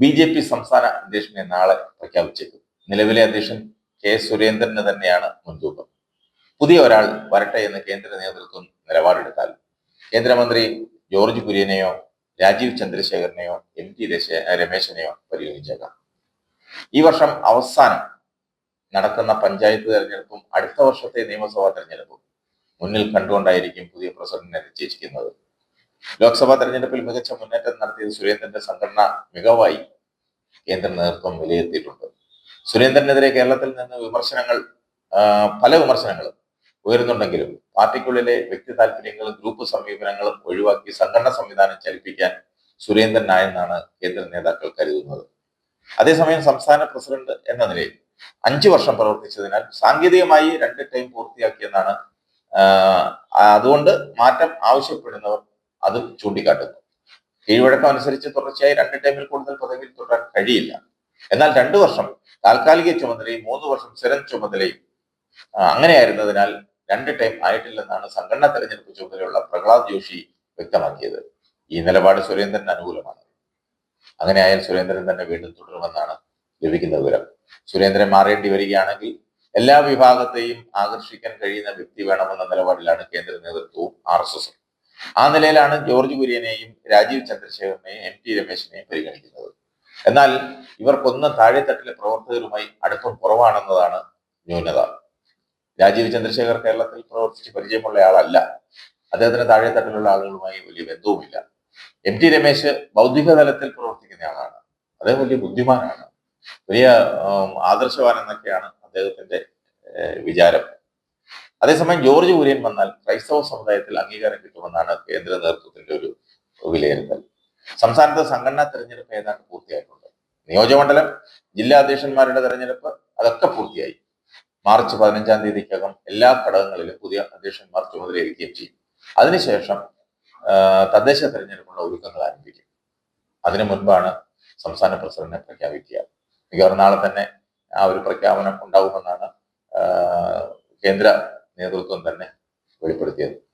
B J P സംസ്ഥാന അധ്യക്ഷനെ നാളെ പ്രഖ്യാപിച്ചേക്കും. നിലവിലെ അധ്യക്ഷൻ കെ സുരേന്ദ്രന് തന്നെയാണ് മുൻതൂക്കം. പുതിയ ഒരാൾ വരട്ടെ എന്ന് കേന്ദ്ര നേതൃത്വം നിലപാടെടുത്താൽ കേന്ദ്രമന്ത്രി ജോർജ് കുര്യനെയോ രാജീവ് ചന്ദ്രശേഖരനെയോ എം ടി രമേശനെയോ പരിഗണിച്ചേക്കാം. ഈ വർഷം അവസാനം നടക്കുന്ന പഞ്ചായത്ത് തെരഞ്ഞെടുപ്പും അടുത്ത വർഷത്തെ നിയമസഭാ തെരഞ്ഞെടുപ്പും മുന്നിൽ കണ്ടുകൊണ്ടായിരിക്കും പുതിയ പ്രസിഡന്റിനെ നിശ്ചയിച്ചിരിക്കുന്നത്. ലോക്സഭാ തെരഞ്ഞെടുപ്പിൽ മികച്ച മുന്നേറ്റം നടത്തിയത് സുരേന്ദ്രന്റെ സംഘടന മികവായി കേന്ദ്ര നേതൃത്വം വിലയിരുത്തിയിട്ടുണ്ട്. സുരേന്ദ്രനെതിരെ കേരളത്തിൽ നിന്ന് വിമർശനങ്ങൾ പല വിമർശനങ്ങളും ഉയരുന്നുണ്ടെങ്കിലും പാർട്ടിക്കുള്ളിലെ വ്യക്തി താല്പര്യങ്ങളും ഗ്രൂപ്പ് സമീപനങ്ങളും ഒഴിവാക്കി സംഘടന സംവിധാനം ചലിപ്പിക്കാൻ സുരേന്ദ്രനായെന്നാണ് കേന്ദ്ര നേതാക്കൾ കരുതുന്നത്. അതേസമയം സംസ്ഥാന പ്രസിഡന്റ് എന്ന നിലയിൽ അഞ്ചു വർഷം പ്രവർത്തിച്ചതിനാൽ സാങ്കേതികമായി രണ്ട് ടൈം പൂർത്തിയാക്കിയെന്നാണ് അതുകൊണ്ട് മാറ്റം ആവശ്യപ്പെടുന്നവർ അതും ചൂണ്ടിക്കാട്ടുന്നു. കീഴ്വഴക്കം അനുസരിച്ച് തുടർച്ചയായി രണ്ട് ടൈമിൽ കൂടുതൽ പദവിയിൽ തുടരാൻ കഴിയില്ല. എന്നാൽ രണ്ടു വർഷം താൽക്കാലിക ചുമതലയും മൂന്ന് വർഷം സ്ഥിരം ചുമതലയും അങ്ങനെയായിരുന്നതിനാൽ രണ്ട് ടൈം ആയിട്ടില്ലെന്നാണ് സംഘടനാ തെരഞ്ഞെടുപ്പ് ചുമതലയുള്ള പ്രഹ്ലാദ് ജോഷി വ്യക്തമാക്കിയത്. ഈ നിലപാട് സുരേന്ദ്രന് അനുകൂലമാണ്. അങ്ങനെയായാൽ സുരേന്ദ്രൻ തന്നെ വീണ്ടും തുടരുമെന്നാണ് ലഭിക്കുന്ന വിവരം. സുരേന്ദ്രൻ മാറേണ്ടി വരികയാണെങ്കിൽ എല്ലാ വിഭാഗത്തെയും ആകർഷിക്കാൻ കഴിയുന്ന വ്യക്തി വേണമെന്ന നിലപാടിലാണ് കേന്ദ്ര നേതൃത്വവും ആർ എസ് എസും. ആ നിലയിലാണ് ജോർജ് കുര്യനെയും രാജീവ് ചന്ദ്രശേഖരനെയും എം ടി രമേശിനെയും പരിഗണിക്കുന്നത്. എന്നാൽ ഇവർക്കൊന്നും താഴെത്തട്ടിലെ പ്രവർത്തകരുമായി അടുപ്പം കുറവാണെന്നതാണ് ന്യൂനത. രാജീവ് ചന്ദ്രശേഖർ കേരളത്തിൽ പ്രവർത്തിച്ച് പരിചയമുള്ള ആളല്ല. അദ്ദേഹത്തിന് താഴെത്തട്ടിലുള്ള ആളുകളുമായി വലിയ ബന്ധവുമില്ല. എം ടി രമേശ് ബൗദ്ധിക തലത്തിൽ പ്രവർത്തിക്കുന്ന ആളാണ്. അദ്ദേഹം വലിയ ബുദ്ധിമാനാണ്. വലിയ ആദർശവാനെന്നൊക്കെയാണ് അദ്ദേഹത്തിന്റെ വിചാരം. അതേസമയം ജോർജ് കുര്യൻ വന്നാൽ ക്രൈസ്തവ സമുദായത്തിൽ അംഗീകാരം കിട്ടുമെന്നാണ് കേന്ദ്ര നേതൃത്വത്തിന്റെ ഒരു വിലയിരുത്തൽ. സംസ്ഥാനത്ത് സംഘടനാ തെരഞ്ഞെടുപ്പ് ഏതാണ്ട് പൂർത്തിയായിട്ടുണ്ട്. നിയോജകമണ്ഡലം ജില്ലാ അധ്യക്ഷന്മാരുടെ തെരഞ്ഞെടുപ്പ് അതൊക്കെ പൂർത്തിയായി. മാർച്ച് പതിനഞ്ചാം തീയതിക്കകം എല്ലാ ഘടകങ്ങളിലും പുതിയ അധ്യക്ഷന്മാർ ചുമതലയേൽക്കുകയും ചെയ്യും. അതിനുശേഷം തദ്ദേശ തെരഞ്ഞെടുപ്പുള്ള ഒരുക്കങ്ങൾ ആരംഭിക്കും. അതിനു മുൻപാണ് സംസ്ഥാന പ്രസിഡന്റിനെ പ്രഖ്യാപിക്കുക. മിക്കവാറും നാളെ തന്നെ ആ ഒരു പ്രഖ്യാപനം ഉണ്ടാകുമെന്നാണ് കേന്ദ്ര നേതൃത്വം തന്നെ വെളിപ്പെടുത്തിയത്